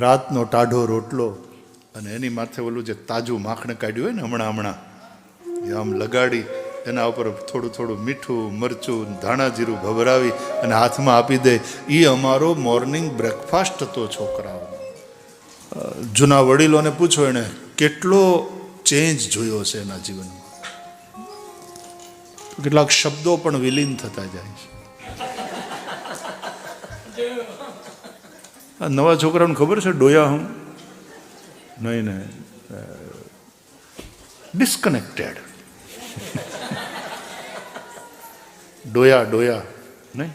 રાતનો ટાઢો રોટલો અને એની માથે ઓલું જે તાજું માખણ કાઢ્યું હોય ને હમણાં હમણાં, એ આમ લગાડી, એના ઉપર થોડું થોડું મીઠું મરચું, ધાણા જીરું ભભરાવી અને હાથમાં આપી દે. એ અમારો મોર્નિંગ બ્રેકફાસ્ટ હતો છોકરાઓ. જૂના વડીલોને પૂછો એણે, કેટલો ચેન્જ જોયો છે એના જીવનમાં? કેટલાક શબ્દો પણ વિલીન થતા જાય છે. આ નવા છોકરાને ખબર છે? ડોયા હું. નહીં નહીં. ડિસ્કનેક્ટેડ ડોયા ડોયા. નહીં.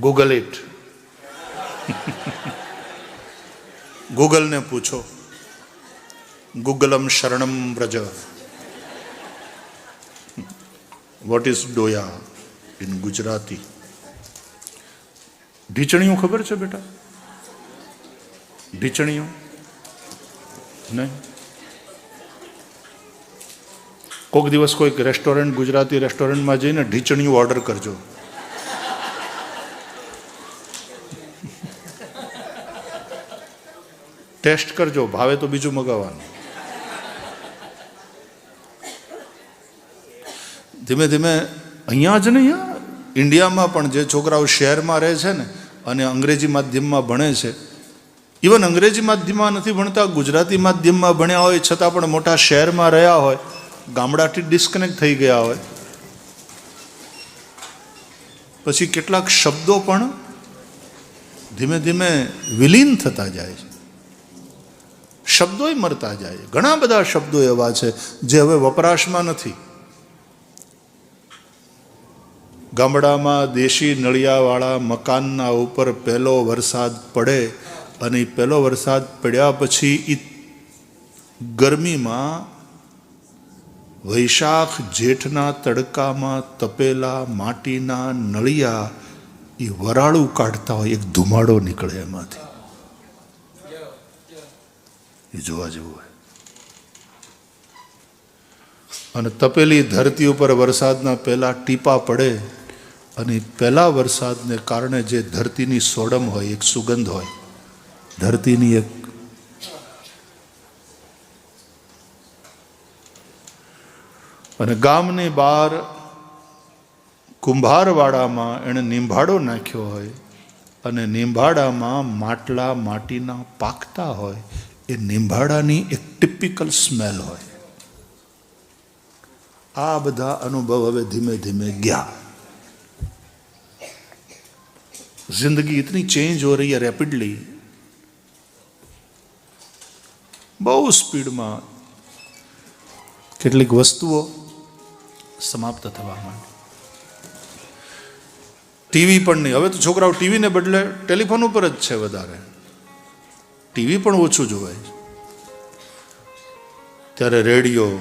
ગૂગલ ઇટ ગૂગલને પૂછો. ગૂગલમ શરણમ Vraj. What is doya in Gujarati? ઢીચણીયું ખબર છે બેટા? ઢીચણીયું? નહીં. કોઈક દિવસ કોઈક રેસ્ટોરન્ટ ગુજરાતી રેસ્ટોરન્ટમાં જઈને ઢીચણીયું ઓર્ડર કરજો. ટેસ્ટ કરજો, ભાવે તો બીજું મગાવવાનું. ધીમે ધીમે, અહીંયા જ નહીં ઇન્ડિયામાં પણ જે છોકરાઓ શહેરમાં રહે છે ને અને અંગ્રેજી માધ્યમમાં ભણે છે. ઇવન અંગ્રેજી માધ્યમમાં નથી ભણતા, ગુજરાતી માધ્યમમાં ભણ્યા હોય, છતાં પણ મોટા શહેરમાં રહ્યા હોય, ગામડાથી ડિસ્કનેક્ટ થઈ ગયા હોય. પછી કેટલાક શબ્દો પણ ધીમે ધીમે વિલીન થતા જાય છે. શબ્દોય મરતા જાય ઘણા બધા શબ્દો એવા છે જે હવે વપરાશમાં નથી. ગામડામાં દેશી નળિયાવાળા મકાનના ઉપર પહેલો વરસાદ પડે અને પહેલો વરસાદ પડ્યા પછી એ ગરમીમાં વૈશાખ જેઠના તડકામાં તપેલા માટીના નળિયા એ વરાળું કાઢતા હોય, એક ધુમાડો નીકળે એમાંથી. એ જોવા જેવું હોય. અને તપેલી ધરતી ઉપર વરસાદના પહેલા ટીપા પડે અને પહેલા વરસાદને કારણે જે ધરતીની સોડમ હોય, એક સુગંધ હોય, ધરતીની એક અને ગામની બહાર કુંભારવાડામાં એણે નિંભાડો નાખ્યો હોય અને નિંભાડામાં માટલા માટીના પાકતા હોય, એ નિંભાડાની એક ટિપિકલ સ્મેલ હોય. આ બધા અનુભવ હવે ધીમે ધીમે ગયા. जिंदगी इतनी चेंज हो रही है रैपिडली બહુ સ્પીડમાં કેટલીક વસ્તુઓ સમાપ્ત થવા માંડી ટીવી પણ નહીં હવે તો છોકરાઓ ટીવીને બદલે ટેલિફોન ઉપર જ છે વધારે ટીવી પણ ઓછું જોવાય છે ત્યારે રેડિયો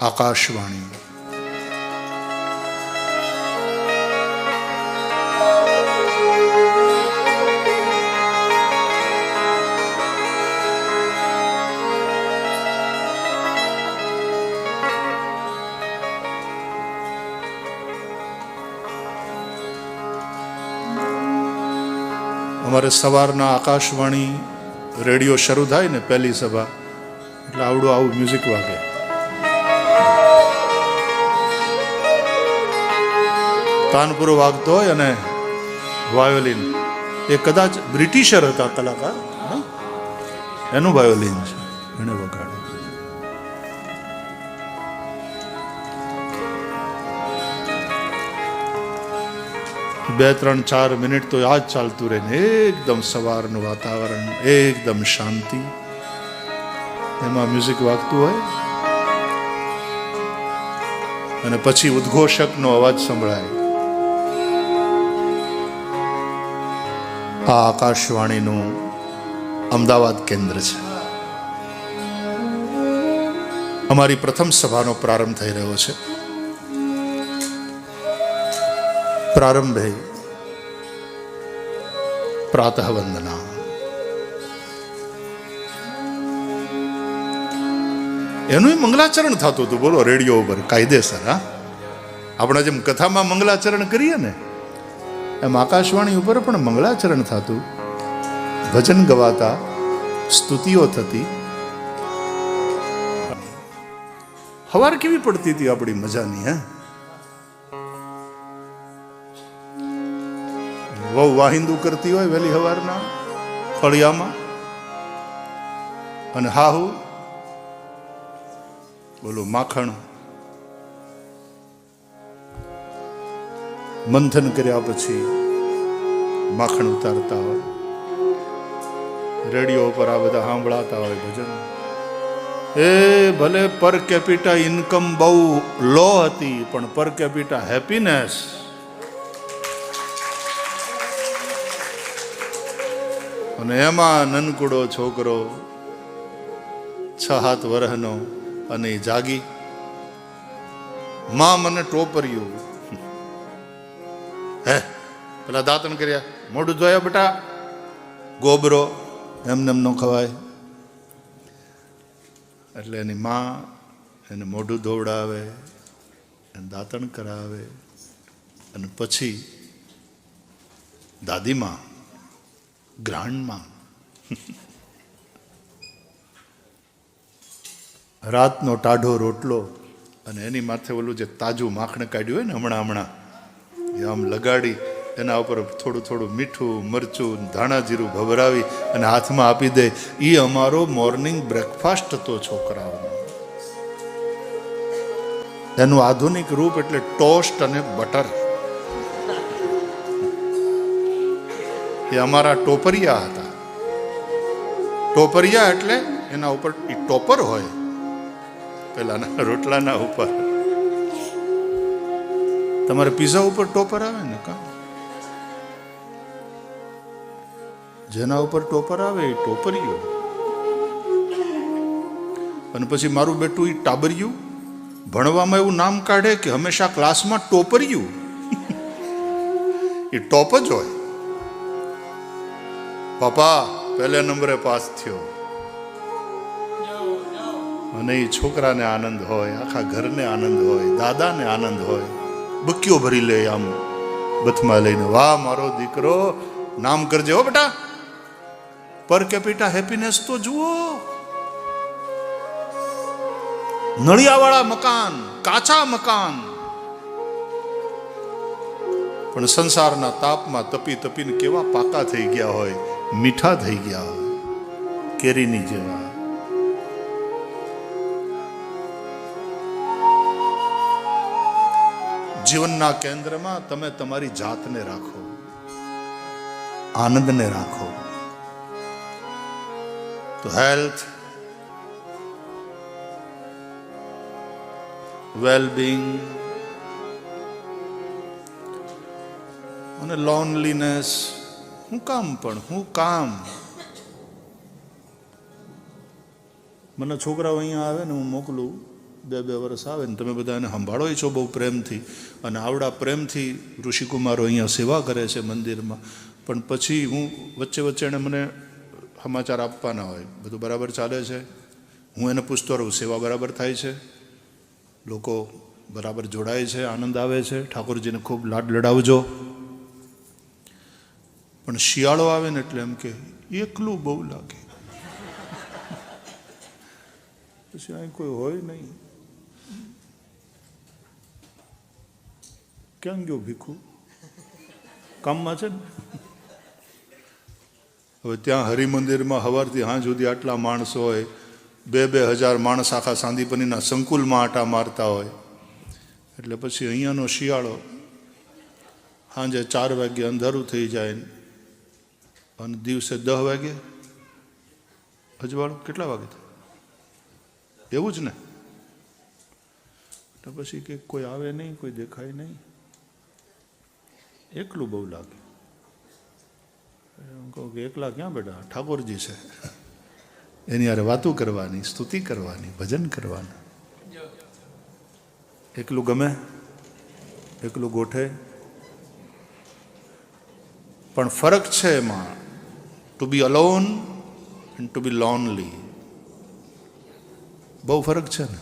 આકાશવાણી અમારે સવારના આકાશવાણી રેડિયો શરૂ થાય ને પહેલી સભા, એટલે આવડું આવું મ્યુઝિક વાગે. તાનપુરો વાગતો હોય અને વાયોલિન. એ કદાચ બ્રિટિશર હતા કલાકાર? એનું વાયોલિન છે એણે વગાડ્યું. બે ત્રણ ચાર મિનિટ તો આ જ ચાલતું રહે ને એકદમ સવારનું વાતાવરણ, એકદમ શાંતિ. એમાં મ્યુઝિક વાગતું હોય. અને પછી ઉદ્ઘોષકનો અવાજ સંભળાય. આ આકાશવાણીનું અમદાવાદ કેન્દ્ર છે. અમારી પ્રથમ સભાનો પ્રારંભ થઈ રહ્યો છે. પ્રારંભે પ્રાતઃ વંદના. એનું મંગલાચરણ થતું હતું. બોલો, રેડિયો ઉપર, કાયદેસર, હા? આપણે જેમ કથામાં મંગલાચરણ કરીએ ને, એમ આકાશવાણી ઉપર પણ મંગલાચરણ થતું. ભજન ગવાતા, સ્તુતિઓ થતી. હવાર કેવી પડતી હતી આપણી મજાની, હે? વહુ વાહિંદુ કરતી હોય વહેલી હવારના ફળિયામાં. અને હાહુ, બોલો માખણ. મંથન કર્યા પછી માખણ ઉતારતા હોય. રેડિયો ઉપર આ બધા સાંભળાતા હોય ભજન. એ ભલે પર કેપિટા ઇન્કમ બહુ લો હતી, પણ પર કેપિટા હેપીનેસ અને એમાં નનકુડો છોકરો છ હાથ વરહનો અને એ જાગી. માં મને ટોપર્યું હે, પેલા દાંતણ કર્યા. મોઢું ધોયા બેટા. ગોબરો એમને એમ ન ખવાય. એટલે એની માં એને મોઢું ધોવડાવે, એને દાંતણ કરાવે. અને પછી દાદીમાં ગ્રાન્ડમાં. રાતનો ટાઢો રોટલો અને એની માથે ઓલું જે તાજું માખણ કાઢ્યું હોય ને હમણાં હમણાં, એ આમ લગાડી, એના ઉપર થોડું થોડું મીઠું, મરચું, ધાણા જીરું ભભરાવી અને હાથમાં આપી દે. એ અમારો મોર્નિંગ બ્રેકફાસ્ટ હતો છોકરાઓનો. એનું આધુનિક રૂપ એટલે ટોસ્ટ અને બટર. એ અમારા ટોપરિયા હતા. ટોપરિયા એટલે એના ઉપર એ ટોપર હોય, પેલાના રોટલાના ઉપર. તમારે પીઝા ઉપર ટોપર આવે ને કા? જેના ઉપર ટોપર આવે એ ટોપરિયો અને પછી મારું બેટું એ ટાબરિયું, ભણવામાં એવું નામ કાઢે કે હંમેશા ક્લાસમાં ટોપરિયું. એ ટોપ જ હોય. પપ્પા, પહેલા નંબરે પાસ થયો. અને એ છોકરાને આનંદ હોય, આખા ઘરને આનંદ હોય, દાદાને આનંદ હોય. બક્યો ભરી લે આમ, બથમાં લઈને. વાહ, મારો દીકરો, નામ કરજે હો બેટા. પર કેપિટા હેપીનેસ તો જુઓ. નળિયાવાળા મકાન, કાચા મકાન. પણ સંસારના તાપમાં તપી તપીને કેવા પાકા થઈ ગયા હોય. મીઠા થઈ ગયા હોય કેરીની જેવા. જીવનના કેન્દ્રમાં તમે તમારી જાતને રાખો, આનંદને રાખો. તો હેલ્થ, વેલબિંગ અને લોનલીનેસ હું કામ પણ, હું કામ. મને છોકરાઓ અહીંયા આવે ને હું મોકલું, બે બે વર્ષ આવે ને તમે બધા એને સંભાળો છો બહુ પ્રેમથી. અને આવડા પ્રેમથી ઋષિકુમારો અહીંયા સેવા કરે છે મંદિરમાં. પણ પછી હું વચ્ચે વચ્ચે એણે મને સમાચાર આપવાના હોય. બધું બરાબર ચાલે છે. હું એને પૂછતો રહું, સેવા બરાબર થાય છે? લોકો બરાબર જોડાય છે, આનંદ આવે છે. ઠાકોરજીને ખૂબ લાડ લડાવજો. પણ શિયાળો આવે ને એટલે એમ કે, એકલું બહુ લાગે. પછી અહીં કોઈ હોય નહીં. ક્યાં ગયો ભીખું? કામમાં છે ને? હવે ત્યાં હરિમંદિરમાં સવારથી હાં સુધી આટલા માણસો હોય, બે બે હજાર માણસ આખા સાંદીપનીના સંકુલમાં આટા મારતા હોય. એટલે પછી અહીંયાનો શિયાળો સાંજે ચાર વાગે અંધારું થઈ જાય અને દિવસે દહ વાગે? અજવાળું? કેટલા વાગે થાય? એવું જ ને? તો પછી કે કોઈ આવે નહીં, કોઈ દેખાય નહીં. એકલું બહુ લાગે. હું કહું કે એકલા ક્યાં બેટા ઠાકોરજી છે. એની યારે વાતો કરવાની, સ્તુતિ કરવાની, ભજન કરવાનું. એકલું ગમે, એકલું ગોઠે. પણ ફરક છે એમાં. To be alone and to be lonely બહુ ફરક છે ને?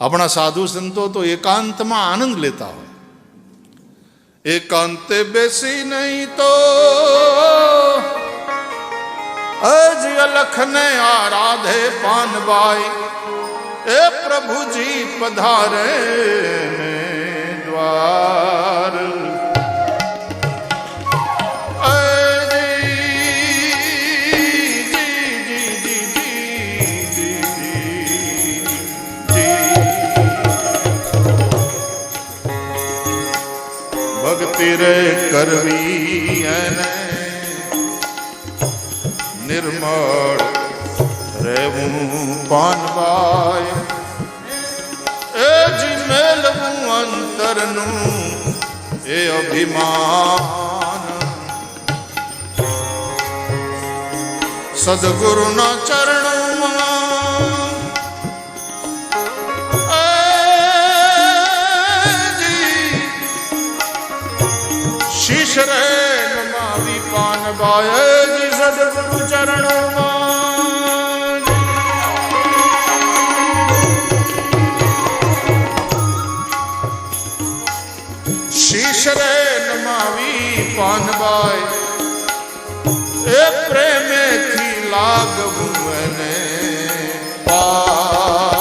આપણા સાધુ સંતો તો એકાંતમાં આનંદ લેતા હોય. એકાંતે બેસી નહીં તો અજ અલખને આરાધે પાનબાઈ એ પ્રભુજી પધારે દ્વાર. રે કરવી એને નિર્મળ રહેવું પાનવાય એ જી મેલવું અંતરનું એ અભિમાન સદગુરુના ચરણોમાં શીશ રે નમાવી પાનબાય જી સદગુરુ ચરણોમાં. શીશ રે નમાવી પાનબાઈ એ પ્રેમેથી લાગવું એને પાય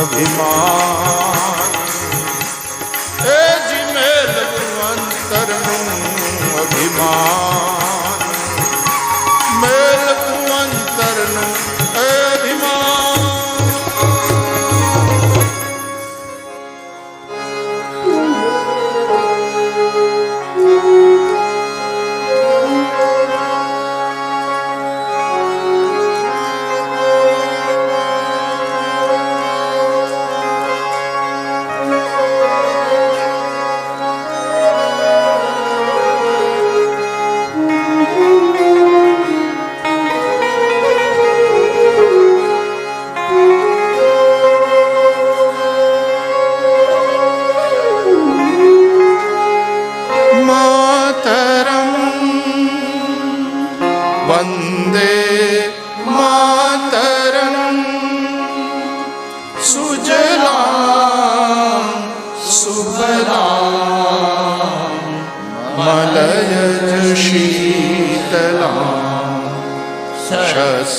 અભિમાન એ જી મેળવું અંતરનું અભિમાન મેળવું અંતરનું અભિમાન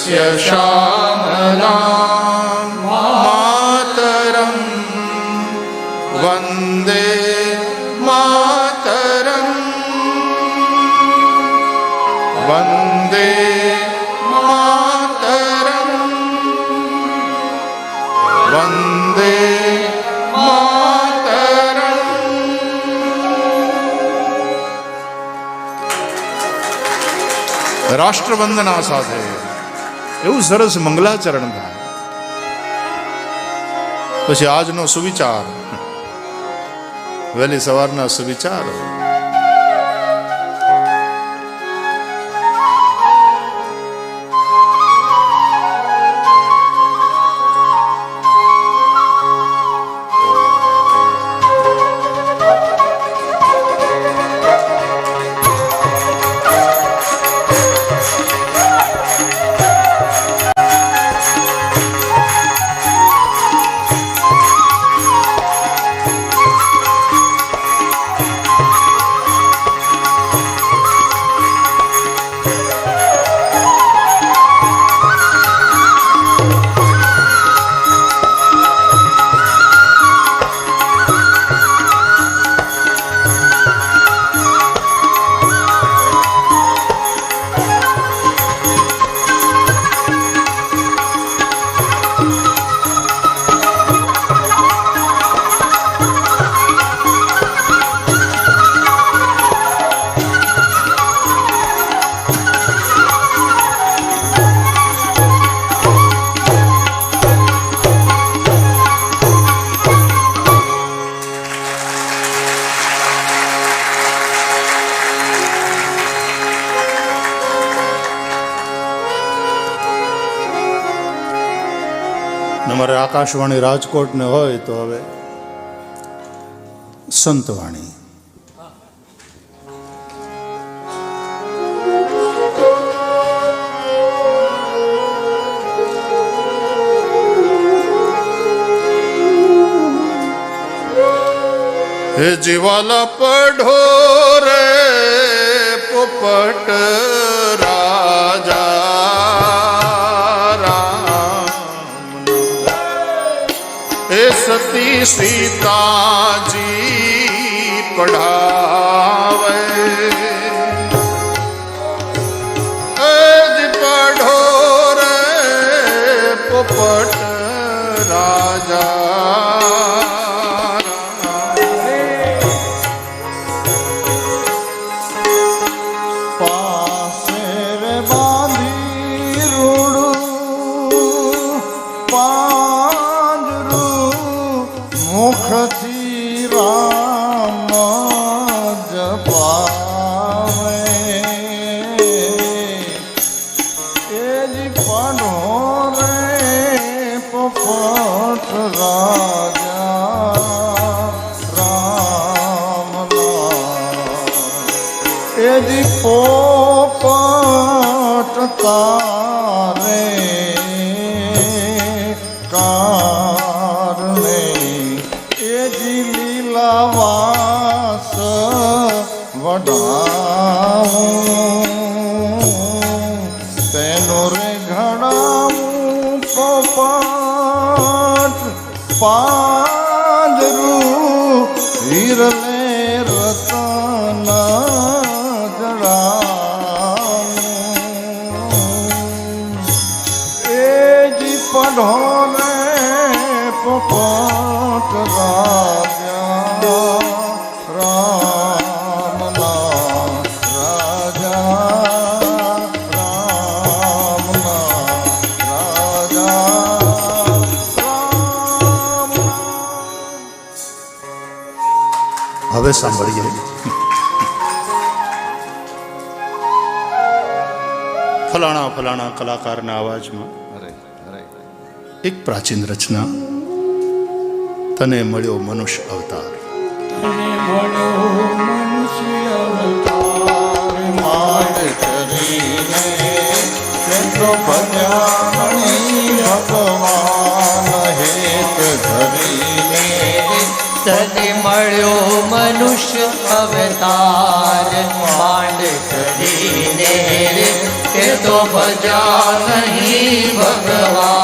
શ્યામલા માતરમ વંદે માતરમ વંદે માતરમ વંદે માતરમ રાષ્ટ્રવંદના સાથે એવું સરસ મંગલાચરણ થાય. પછી આજનો સુવિચાર. વહેલી સવારના સુવિચાર. આકાશવાણી રાજકોટને હોય તો હવે સંતવાણી. હે જીવાલા પઢો રે પોપટ सीताजी पढ़ा કેટલા વડા હવે સાંભળીએ. ફલાણા ફલાણા કલાકારના અવાજમાં એક પ્રાચીન રચના તને મળ્યો મનુષ્ય અવતાર. ભગવાન હેત ધરી તને થયો મનુષ્ય અવતાર. માંડ કરીને તો ભજા નહીં ભગવાન.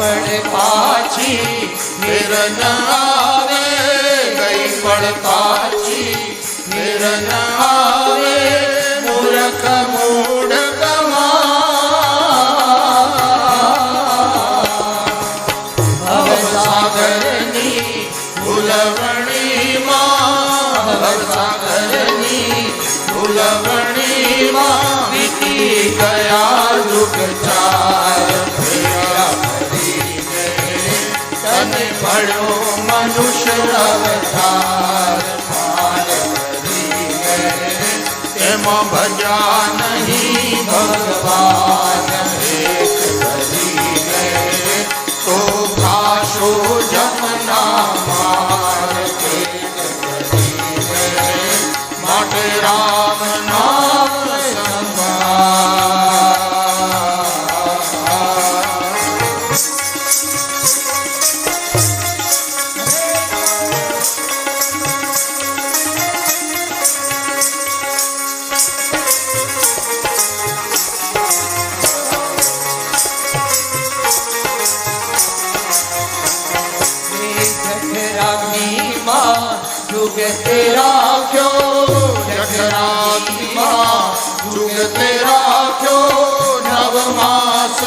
પણ પાછી નિરન આવે ગઈ પણ પાછી નિરન આવે મૂર્ખ મૂળ ભજ્યા નહીં ભગવાન. જુગતે રાખ્યો? જગરાત્મા જુગતે રાખ્યો? નવ માસ